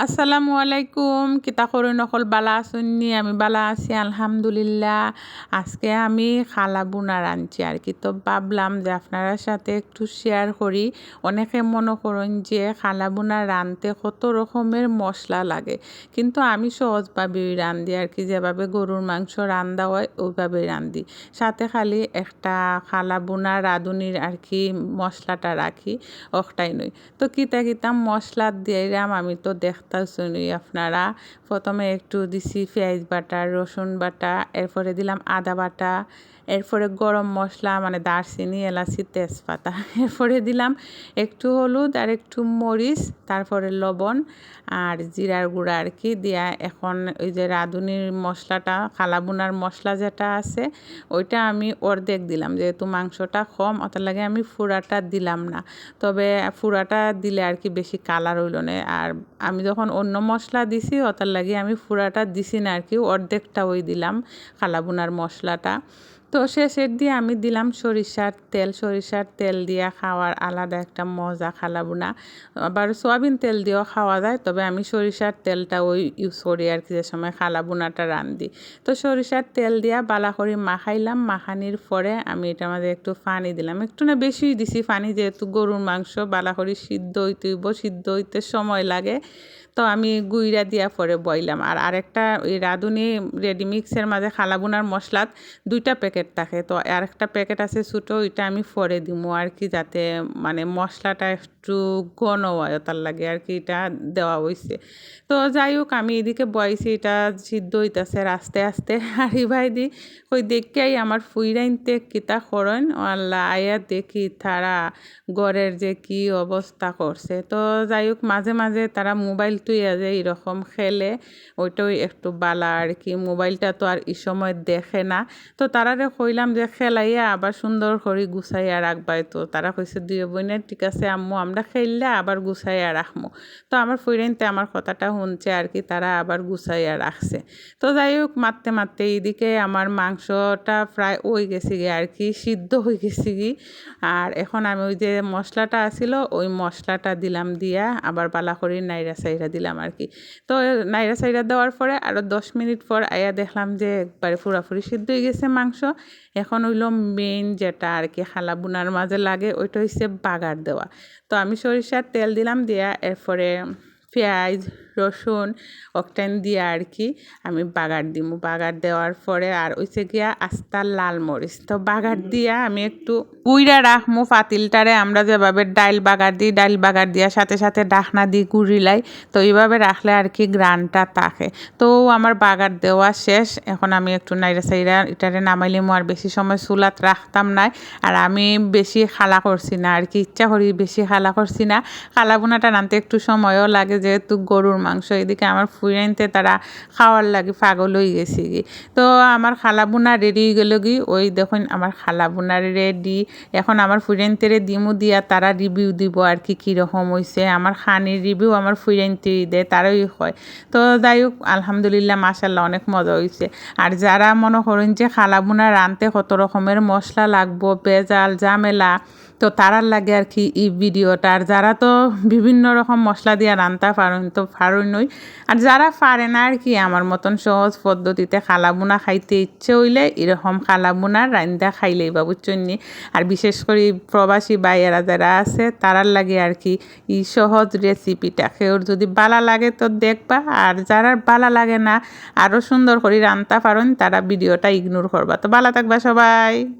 আসসালামু আলাইকুম কিতা করুন নকল বালা আসুননি আমি বালা আছি আলহামদুলিল্লাহ আজকে আমি খালা বুনা রাঁধছি আর কি তো ভাবলাম যে আপনারা সাথে একটু শেয়ার করি অনেকে মনে করুন যে খালা বুনা রাঁধতে কত রকমের মশলা লাগে কিন্তু আমি সহজভাবেই রাঁধি আর কি যেভাবে গরুর মাংস রান্ধা হয় ওইভাবেই রাঁধি সাথে খালি একটা খালা বুনা রাঁধুনির আর কি মশলাটা রাখি ওটাই নই তো কিতা কিতা মশলা দিলাম আমি তো দেখ শুনি আপনারা। প্রথমে একটু দিছি পেঁয়াজ বাটা, রসুন বাটা, এরপরে দিলাম আদা বাটা, এরপরে গরম মশলা মানে দারচিনি, এলাচি, তেজপাতা, এরপরে দিলাম একটু হলুদ আর একটু মরিচ, তারপরে লবণ আর জিরার গুঁড়া আর কি দিয়া এখন ওই যে রাঁধুনির মশলাটা খালাবুনার মশলা যেটা আছে, ওইটা আমি অর্ধেক দিলাম। যেহেতু মাংসটা কম অতার লাগে আমি ফুরাটা দিলাম না। তবে ফুরাটা দিলে আর কি বেশি কালার হইল না। আর আমি যখন অন্য মশলা দিছি, ওটার লাগে আমি ফুরাটা দিছি না আর কি, অর্ধেকটা ওই দিলাম খালাবুনার মশলাটা। তো শেষের দিয়ে আমি দিলাম সরিষার তেল। সরিষার তেল দিয়ে খাওয়ার আলাদা একটা মজা খালাবো না। আবার সোয়াবিন তেল দিয়েও খাওয়া যায়, তবে আমি সরিষার তেলটা ওই ইউজ করি আর কি, যে সময় খালাবুনাটা রান্ধি। তো সরিষার তেল দিয়া বালা করে মাখাইলাম, মাখানির পরে আমি এটার মধ্যে একটু পানি দিলাম। একটু না বেশি দিছি পানি, যেহেতু গরুর মাংস বালা করে সিদ্ধ হইতে সিদ্ধ হইতে সময় লাগে। তো আমি গুইরা দিয়া পরে বইলাম। আর আরেকটা ওই রাঁধুনি রেডিমিক্সের মাঝে খালাবুনার মশলাত দুইটা প্যাকেট থাকে। তো আর একটা প্যাকেট আছে ছোটো, ওইটা আমি ফরে দিমু। আর কি যাতে মানে মশলাটা একটু ঘন হয় তার লাগে আর কি, এটা দেওয়া হয়েছে তো যাই হোক, আমি এদিকে বয়সি এটা সিদ্ধ হইতেছে আস্তে আস্তে। আর ভাই দি ওই দেখেই আমার ফুইরাইনতে কিতা করেন আল্লাহ, আয়া দেখি তারা গড়ের যে কি অবস্থা করছে। তো যাই হোক, মাঝে মাঝে তারা মোবাইল তুইয়া যে এরকম খেলে। ওইটাই একটু বালা আর কি, মোবাইলটা তো আর এই সময় দেখে না। তো তারারে কইলাম যে খেলাইয়া আবার সুন্দর করে গুছাইয়া রাখবাই তো। তারা কইছে, দুই বোনের ঠিক আছে আম্মু, আমরা খেললে আবার গুছাইয়া রাখব তো আমার ফইরেনতে আমার কথাটা শুনছে আর কি, তারা আবার গুছাইয়া রাখছে। তো যাই হোক, মারতে মারতে এইদিকে আমার মাংসটা প্রায় ওই গেছে গিয়ে আর কি, সিদ্ধ হয়ে গেছে গি আর এখন আমি ওই যে মশলাটা আসিল ওই মশলাটা দিলাম দিয়া আবার বালা করে নাইরা সাইরা দিলাম আর কি। তো নাইরা সাইরা দেওয়ার পরে আরও দশ মিনিট পর আয়া দেখলাম যে একবারে পুরাপুরি সিদ্ধ হয়ে গেছে মাংস। এখন হইল মেইন যেটা আর কি খালা বোনার মাঝে লাগে, ওইটা হচ্ছে বাগার দেওয়া। তো আমি সরিষার তেল দিলাম দিয়া এরপরে পেঁয়াজ রসুন অকটাইন দিয়ে আর কি আমি বাগার দিমু। বাগার দেওয়ার পরে আর ওইসে গিয়া আস্তা লাল মরিচ। তো বাগার দিয়া আমি একটু উইরা রাখমু পাতিলটারে। আমরা যেভাবে ডাইল বাগার দিই ডাইল বাগার দিয়া সাথে সাথে ডাকনা দিই গুড়িলাই তো এইভাবে রাখলে আর কি গ্রানটা থাকে। তো আমার বাগার দেওয়া শেষ। এখন আমি একটু নাইরা সাইরা এটারে নামাইলে আর বেশি সময় চুলাত রাখতাম নাই। আর আমি বেশি খালা করছি না। আর কি ইচ্ছা করি বেশি খালা করছি না। খালা বোনাটা রানতে একটু সময়ও লাগে যেহেতু গরুর মাংস এদিকে আমার ফুরাইনতে তারা খাওয়ার লাগে, পাগল হয়ে গেছে কি তো আমার খালা বোনা রেডি হয়ে গেল কি ওই দেখুন আমার খালা বোনা রেডি এখন আমার ফুরাইনতেরে দিমু দিয়া তারা রিভিউ দিব আর কি কীরকম হয়েছে আমার খানির রিভিউ আমার ফুরাইনতে দেয়, তারাই হয়। তো যাই হোক, আলহামদুলিল্লাহ মাসাল্লাহ অনেক মজা হয়েছে আর যারা মনে করেন যে খালা বোনা রানতে কত রকমের মশলা লাগবো বেজাল জামেলা তো তারার লাগে আর কি এই ভিডিওটা। আর যারা তো বিভিন্ন রকম মশলা দিয়ে রান্তা পারেন তো পারনই আর যারা পারে না আর কি, আমার মতন সহজ পদ্ধতিতে খালাবুনা খাইতে ইচ্ছে হইলে এরকম খালাবুনা রান্দা খাইলেই বা বুঝছন্নি আর বিশেষ করে প্রবাসী বাইয়েরা যারা আছে, তারার লাগে আর কি এই সহজ রেসিপিটা কেউর যদি বালা লাগে তো দেখবা। আর যারা বালা লাগে না আরও সুন্দর করে রান্তা পারেন তারা ভিডিওটা ইগনোর করবা। তো বালা থাকবা সবাই।